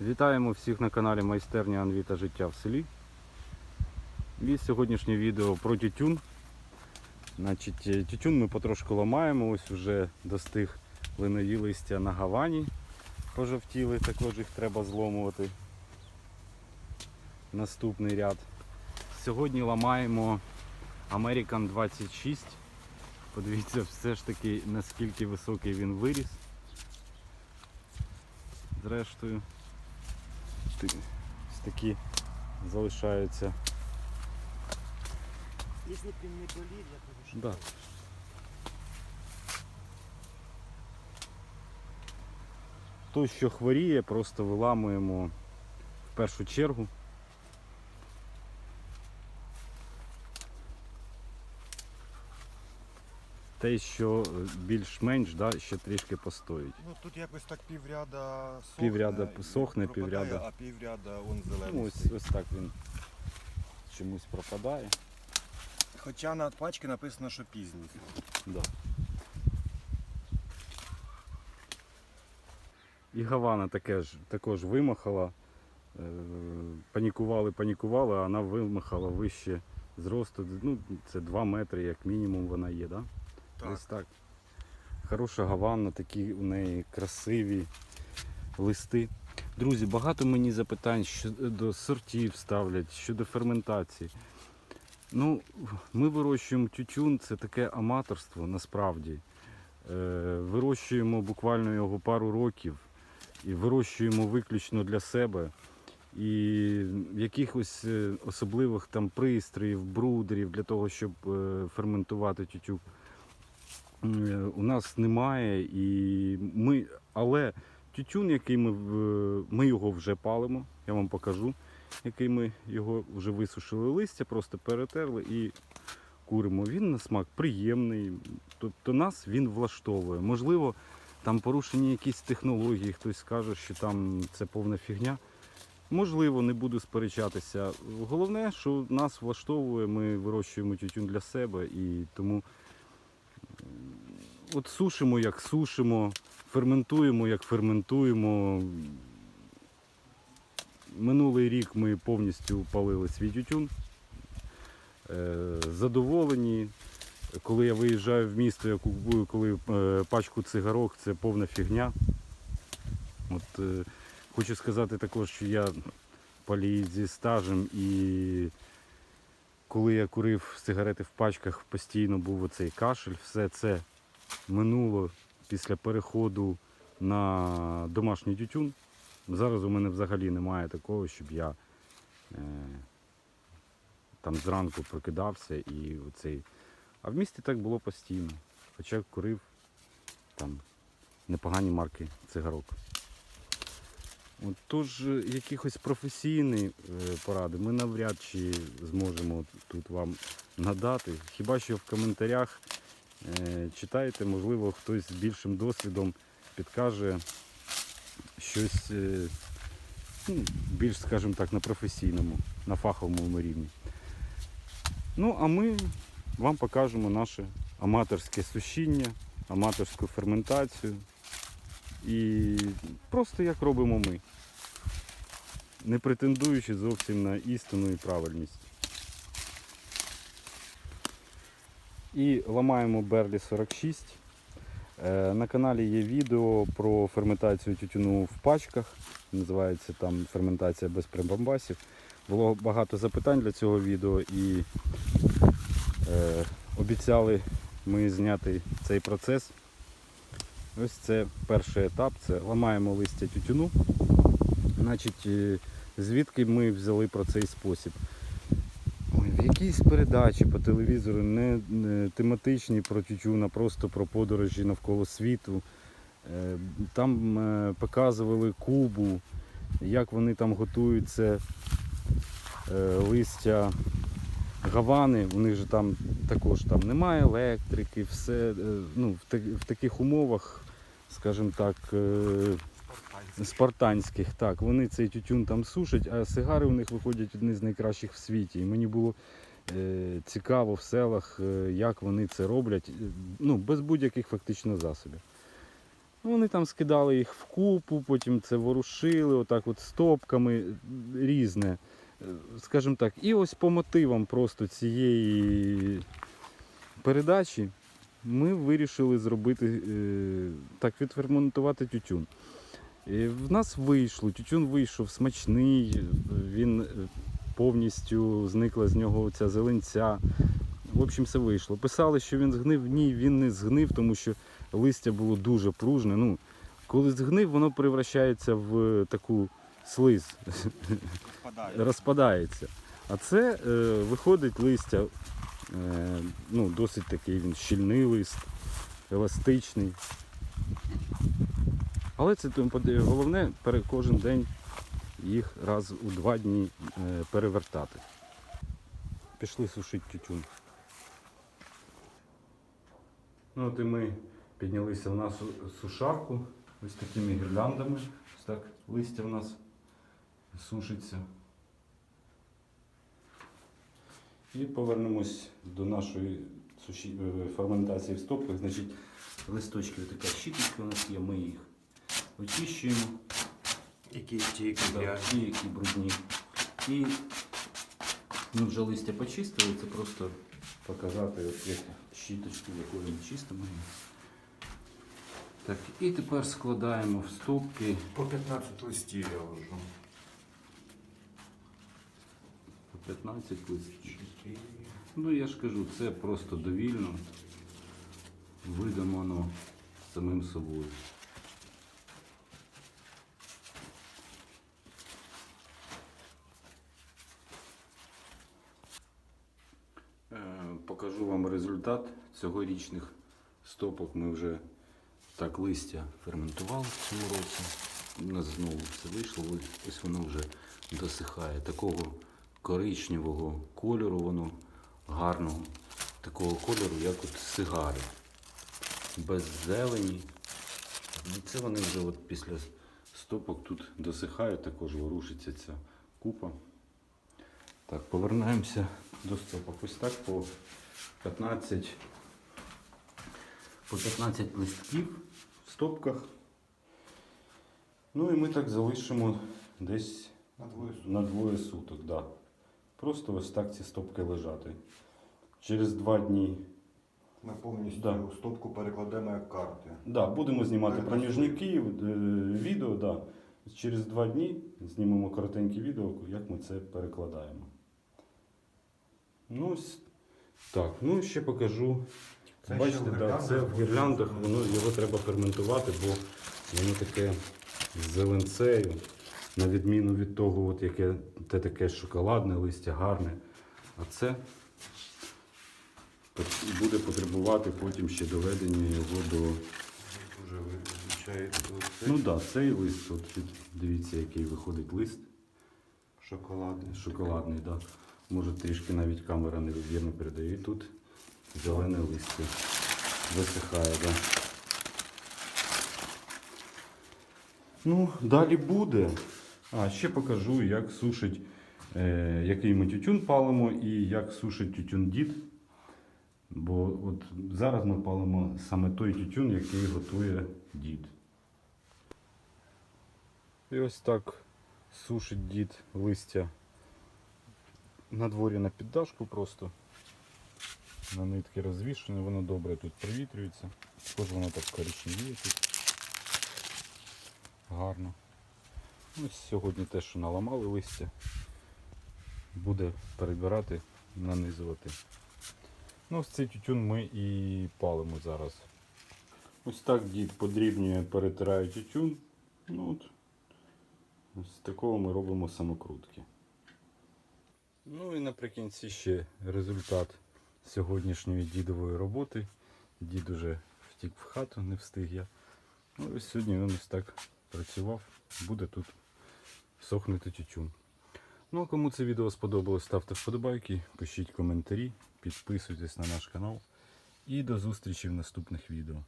Вітаємо всіх на каналі Майстерня Анвіта Життя в селі. І сьогоднішнє відео про тютюн. Значить, е, тютюн ми потрошку ламаємо, ось вже достиг линові листя на гавані. Пожовтіли, також їх треба зломувати. Наступний ряд. Сьогодні ламаємо American 26. Подивіться все ж таки наскільки високий він виріс. Зрештою, ось такі залишаються. Якщо б він не болів, я б його Да. Той, що хворіє, просто виламуємо в першу чергу. Те, що е, більш-менш, да, ще трішки постоїть. Ну тут якось так півряда сохне. Півряда сохне, пропадає, півряда- А півряда он зелений. Ну, ось, ось так він чомусь пропадає. Хоча на пачці написано, що пізній. Да. І Гавана таке ж, також вимахала. Е, Панікували, панікували, а вона вимахала вище зросту. Ну, це 2 метри, як мінімум, вона є, да? Так. Десь так. Хороша гаванна, такі у неї красиві листи. Друзі, багато мені запитань щодо сортів ставлять, щодо ферментації. Ну, ми вирощуємо тютюн, це таке аматорство насправді. Е, вирощуємо буквально його пару років і вирощуємо виключно для себе. І якихось е, особливих там пристроїв, брудерів для того, щоб е, ферментувати тютюн е, у нас немає. І ми, але тютюн, який ми, ми його вже палимо, я вам покажу, який ми його вже висушили листя, просто перетерли і куримо. Він на смак приємний. Тобто нас він влаштовує. Можливо, там порушені якісь технології, хтось скаже, що там це повна фігня. Можливо, не буду сперечатися. Головне, що нас влаштовує, ми вирощуємо тютюн для себе і тому от сушимо, як сушимо, ферментуємо, як ферментуємо. Минулий рік ми повністю палили свій тютюн. Е, Задоволені. Коли я виїжджаю в місто, я купую коли е, пачку цигарок, це повна фігня. От, е, хочу сказати також, що я палій зі стажем і коли я курив сигарети в пачках, постійно був оцей кашель. Все це минуло після переходу на домашній тютюн. Зараз у мене взагалі немає такого, щоб я е, там зранку прокидався і оцей. А в місті так було постійно. Хоча курив там непогані марки цигарок. От, тож е, якихось професійні е, поради ми навряд чи зможемо тут вам надати. Хіба що в коментарях читайте, можливо, хтось з більшим досвідом підкаже щось е, ну, більш, скажімо так, на професійному, на фаховому рівні. Ну, а ми вам покажемо наше аматорське сушіння, аматорську ферментацію. І просто як робимо ми, не претендуючи зовсім на істину і правильність. І ламаємо Берлі 46. Е, На каналі є відео про ферментацію тютюну в пачках. Називається там ферментація без прибамбасів. Було багато запитань для цього відео і е, обіцяли ми зняти цей процес. Ось це перший етап, це ламаємо листя тютюну. Значить, е, звідки ми взяли про цей спосіб? Якійсь передачі по телевізору, не, не тематичні про тютюн, а просто про подорожі навколо світу. Е, Там е, показували Кубу, як вони там готують це е, листя Гавани, у них же там також там немає електрики, все ну, в, в таких умовах, скажімо так, е, спартанських, так, вони цей тютюн там сушать, а сигари у них виходять одні з найкращих в світі. І мені було цікаво в селах, е, як вони це роблять, е, ну, без будь-яких фактично засобів. Ну, Вони там скидали їх в купу, потім це ворушили, отак от стопками, різне. Е, Скажімо так, і ось по мотивам просто цієї передачі ми вирішили зробити е, так, відферментувати тютюн. І в нас вийшло, тютюн вийшов смачний, він е, повністю зникла з нього ця зеленця. В общем, все вийшло. Писали, що він згнив. Ні, він не згнив, тому що листя було дуже пружне. Ну, коли згнив, воно превращається в таку слиз, Впадає. розпадається. А це е, виходить листя, е, ну, досить такий він щільний лист, еластичний. Але це головне кожен день їх раз у два дні е, перевертати. Пішли сушити тютюн. Ну от і ми піднялися в нашу сушарку ось такими гірляндами. Ось так листя в нас сушиться. І повернемось до нашої суші... е, ферментації в стопках. Значить, листочки така щіточка у нас є, ми їх очищуємо, Які ті, які да, ті, які брудні. І ми вже листя почистили, це просто показати, от як щіточку, якою ми чистимо. Так, і тепер складаємо в стопки По 15 листів я ложу. по 15 листів. Ну я ж кажу, це просто довільно, видумано самим собою. Е, Покажу вам результат цьогорічних стопок. Ми вже так листя ферментували в цьому році. У нас знову все вийшло. Ось- воно вже досихає. Такого коричневого кольору, воно гарного, такого кольору, як от сигари. Без зелені. І це вони вже от після стопок тут досихають, також ворушиться ця купа. Так, повернемося до стопок. Ось так по 15, по 15 листків в стопках. Ну і ми так залишимо десь На двоє суток. на двоє суток, да. Просто ось так ці стопки лежати. Через два дні Ми повністю Да. стопку перекладемо як карти. да, будемо знімати проміжники, е, відео. Да. Через два дні знімемо коротеньке відео, як ми це перекладаємо. Ну, ось так, ну ще покажу. Це Бачите, ще в да, гірляндах це в гірляндах, воно, його треба ферментувати, бо воно таке з зеленцею, на відміну від того, от яке те таке шоколадне листя, гарне. А це буде потребувати потім ще доведення його до. Вже виключається Ну так, да, цей лист, от дивіться, який виходить лист. шоколадний. Шоколадний, так. Да. Може трішки навіть камера невірно передає. І тут зелене листя висихає. Да. Ну, далі буде. А, ще покажу, як сушить, е, який ми тютюн палимо і як сушить тютюн дід. Бо от зараз ми палимо саме той тютюн, який готує дід. І ось так сушить дід листя на дворі на піддашку просто. На нитки розвішене, воно добре тут провітрюється. Також воно так коричневіє тут. Гарно. Ось сьогодні те, що наламали листя, буде перебирати, нанизувати. Ну, ось цей тютюн ми і палимо зараз. Ось так дід подрібнює, перетирає тютюн. Ну, от, з такого ми робимо самокрутки. Ну і наприкінці ще результат сьогоднішньої дідової роботи. Дід уже втік в хату, не встиг я. Ну ось сьогодні він ось так працював, буде тут сохнути тютюн. Ну а кому це відео сподобалось, ставте вподобайки, пишіть коментарі, підписуйтесь на наш канал. І до зустрічі в наступних відео.